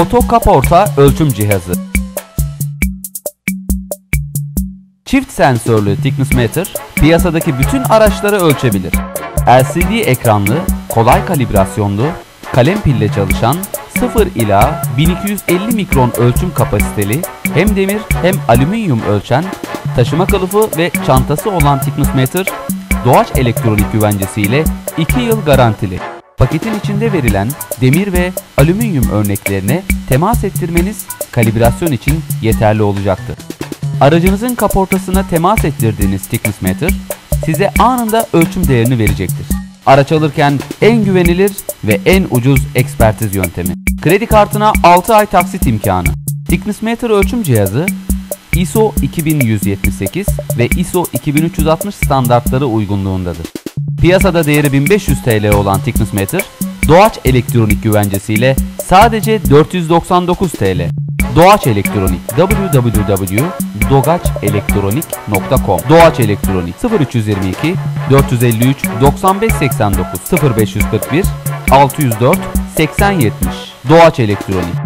Oto kaporta ölçüm cihazı. Çift sensörlü thickness meter piyasadaki bütün araçları ölçebilir. LCD ekranlı, kolay kalibrasyonlu, kalem pille çalışan 0 ila 1250 mikron ölçüm kapasiteli hem demir hem alüminyum ölçen taşıma kılıfı ve çantası olan thickness meter Doğaç elektronik güvencesiyle 2 yıl garantili. Paketin içinde verilen demir ve alüminyum örneklerine temas ettirmeniz kalibrasyon için yeterli olacaktır. Aracınızın kaportasına temas ettirdiğiniz thickness meter size anında ölçüm değerini verecektir. Araç alırken en güvenilir ve en ucuz ekspertiz yöntemi. Kredi kartına 6 ay taksit imkanı. Thickness meter ölçüm cihazı ISO 2178 ve ISO 2360 standartları uygunluğundadır. Piyasada değeri 1500 TL olan Thickness Meter, Doğaç Elektronik güvencesiyle sadece 499 TL. Doğaç Elektronik www.dogaçelektronik.com Doğaç Elektronik 0322 453 9589 0541 604 8070 Doğaç Elektronik